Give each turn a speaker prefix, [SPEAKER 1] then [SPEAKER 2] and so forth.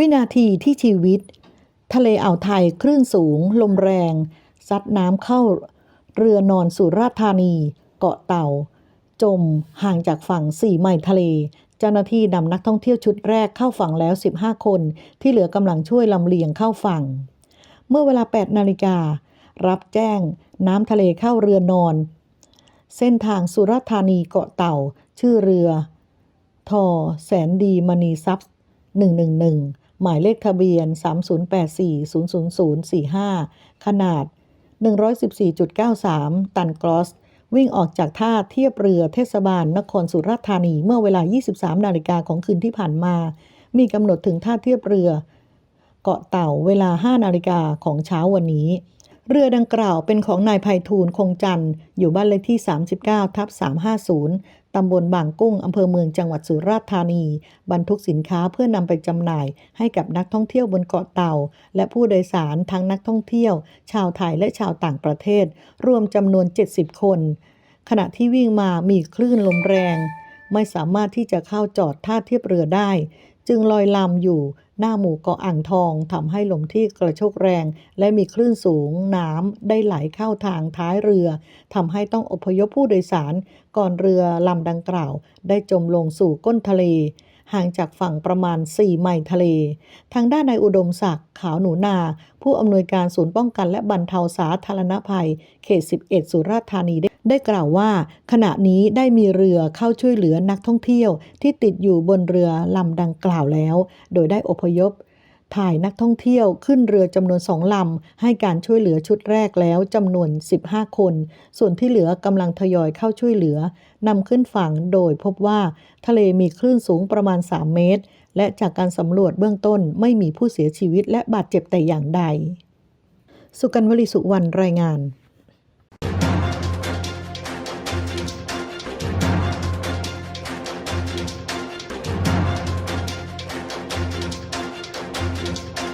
[SPEAKER 1] วินาทีที่ชีวิต ทะเลอ่าวไทยคลื่นสูง ลมแรง ซัดน้ำเข้า เรือนอนสุราษฎร์ธานี เกาะเต่า จมห่างจากฝั่ง4ไมล์ทะเล เจ้าหน้าที่นำนักท่องเที่ยวชุดแรกเข้าฝั่งแล้ว 15 คน ที่เหลือกำลังช่วยลำเลียงเข้าฝั่ง เมื่อเวลา 8 นาฬิกา รับแจ้งน้ำทะเลเข้าเรือนอน เส้นทางสุราษฎร์ธานีเกาะเต่า ชื่อเรือทอแสนดีมณีทรัพย์111 หมายเลขทะเบียน 3084-00045 ขนาด 114.93 ตันกรอส วิ่งออกจากท่าเทียบเรือเทศบาลนครสุราษฎร์ธานีเมื่อเวลา 23 นาฬิกาของคืนที่ผ่านมา มีกำหนดถึงท่าเทียบเรือ เกาะเต่าเวลา 5 นาฬิกาของเช้าวันนี้ เรือดังกล่าวเป็นของนายไพฑูรย์คงจันทร์อยู่บ้านเลขที่ 39 ทับ 350 ตำบลบางกุ้ง อำเภอเมืองจังหวัดสุราษฎร์ธานี บรรทุกสินค้าเพื่อนำไปจำหน่าย ให้กับนักท่องเที่ยวบนเกาะเต่า และผู้โดยสารทั้งนักท่องเที่ยว ชาวไทยและชาวต่างประเทศ รวมจำนวน 70 คน ขณะที่วิ่งมามีคลื่นลมแรง ไม่สามารถที่จะเข้าจอดท่าเทียบเรือได้ จึงลอยลำอยู่ หน้าหมู่เกาะอ่างทองทำให้ลมที่กระโชกแรง และมีคลื่นสูงน้ำได้ไหลเข้าทางท้ายเรือทำให้ต้องอพยพผู้โดยสาร ก่อนเรือลำดังกล่าว ได้จมลงสู่ก้นทะเล ห่างจากฝั่งประมาณ 4 ไมล์ทะเล ทางด้านนายอุดมศักดิ์ขาวหนูนา ผู้อำนวยการศูนย์ป้องกันและบรรเทาสาธารณภัย เขต 11 สุราษฎร์ธานีได้ได้กล่าวว่า ขณะนี้ได้มีเรือเข้าช่วยเหลือนักท่องเที่ยวที่ติดอยู่บนเรือลำดังกล่าวแล้ว โดยได้อพยพ ถ่ายนักท่องเที่ยวขึ้นเรือจำนวนสองลำ ให้การช่วยเหลือชุดแรกแล้วจำนวน 15 คน ส่วนที่เหลือกำลังทยอยเข้าช่วยเหลือนำขึ้นฝั่งโดยพบว่าทะเลมีคลื่นสูงประมาณ 3 เมตร และจากการสำรวจเบื้องต้นไม่มีผู้เสียชีวิตและบาดเจ็บแต่อย่างใด สุกันวลีสุวรรณรายงาน